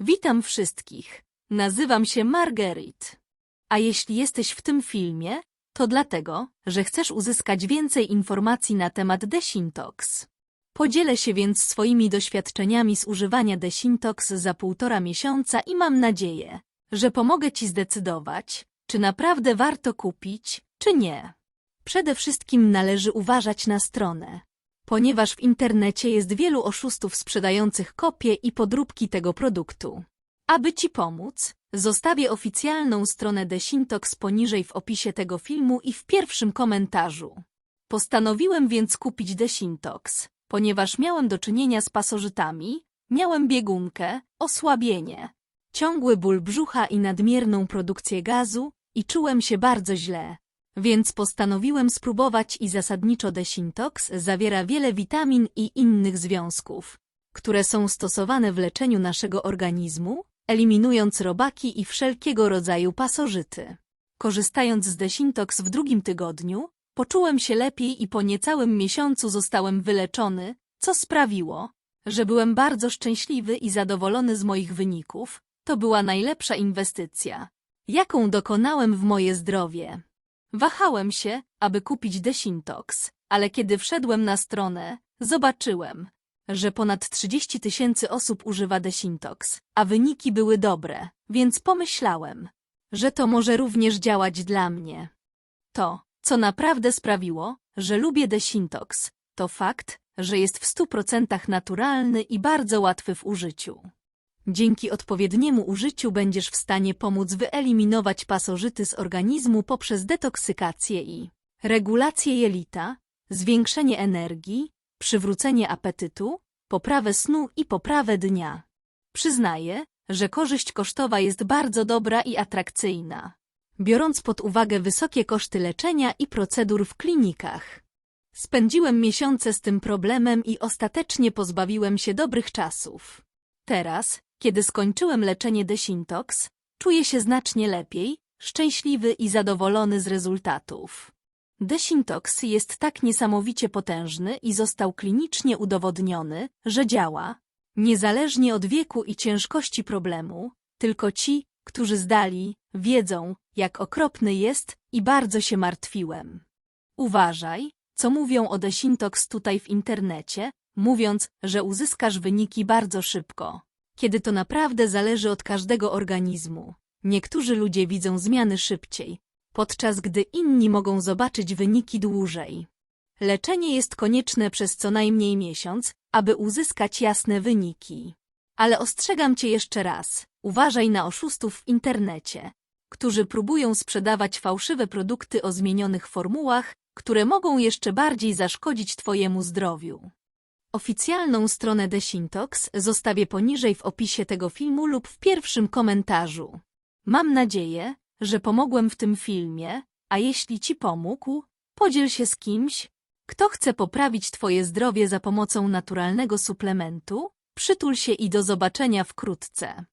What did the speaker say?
Witam wszystkich. Nazywam się Margaret. A jeśli jesteś w tym filmie, to dlatego, że chcesz uzyskać więcej informacji na temat Desintox. Podzielę się więc swoimi doświadczeniami z używania Desintox za półtora miesiąca i mam nadzieję, że pomogę Ci zdecydować, czy naprawdę warto kupić, czy nie. Przede wszystkim należy uważać na stronę, ponieważ w internecie jest wielu oszustów sprzedających kopie i podróbki tego produktu. Aby Ci pomóc, zostawię oficjalną stronę Desintox poniżej w opisie tego filmu i w pierwszym komentarzu. Postanowiłem więc kupić Desintox, ponieważ miałem do czynienia z pasożytami, miałem biegunkę, osłabienie, ciągły ból brzucha i nadmierną produkcję gazu i czułem się bardzo źle. Więc postanowiłem spróbować i zasadniczo Desintox zawiera wiele witamin i innych związków, które są stosowane w leczeniu naszego organizmu, eliminując robaki i wszelkiego rodzaju pasożyty. Korzystając z Desintox w drugim tygodniu, poczułem się lepiej i po niecałym miesiącu zostałem wyleczony, co sprawiło, że byłem bardzo szczęśliwy i zadowolony z moich wyników. To była najlepsza inwestycja, jaką dokonałem w moje zdrowie. Wahałem się, aby kupić Desintox, ale kiedy wszedłem na stronę, zobaczyłem, że ponad 30 tysięcy osób używa Desintox, a wyniki były dobre, więc pomyślałem, że to może również działać dla mnie. To, co naprawdę sprawiło, że lubię Desintox, to fakt, że jest w 100% naturalny i bardzo łatwy w użyciu. Dzięki odpowiedniemu użyciu będziesz w stanie pomóc wyeliminować pasożyty z organizmu poprzez detoksykację i regulację jelita, zwiększenie energii, przywrócenie apetytu, poprawę snu i poprawę dnia. Przyznaję, że korzyść kosztowa jest bardzo dobra i atrakcyjna, biorąc pod uwagę wysokie koszty leczenia i procedur w klinikach. Spędziłem miesiące z tym problemem i ostatecznie pozbawiłem się dobrych czasów. Teraz, kiedy skończyłem leczenie Desintox, czuję się znacznie lepiej, szczęśliwy i zadowolony z rezultatów. Desintox jest tak niesamowicie potężny i został klinicznie udowodniony, że działa, niezależnie od wieku i ciężkości problemu, tylko ci, którzy zdali, wiedzą, jak okropny jest i bardzo się martwiłem. Uważaj, co mówią o Desintox tutaj w internecie, mówiąc, że uzyskasz wyniki bardzo szybko, kiedy to naprawdę zależy od każdego organizmu. Niektórzy ludzie widzą zmiany szybciej, podczas gdy inni mogą zobaczyć wyniki dłużej. Leczenie jest konieczne przez co najmniej miesiąc, aby uzyskać jasne wyniki. Ale ostrzegam cię jeszcze raz, uważaj na oszustów w internecie, którzy próbują sprzedawać fałszywe produkty o zmienionych formułach, które mogą jeszcze bardziej zaszkodzić twojemu zdrowiu. Oficjalną stronę Desintox zostawię poniżej w opisie tego filmu lub w pierwszym komentarzu. Mam nadzieję, że pomogłem w tym filmie, a jeśli Ci pomógł, podziel się z kimś, kto chce poprawić Twoje zdrowie za pomocą naturalnego suplementu, przytul się i do zobaczenia wkrótce.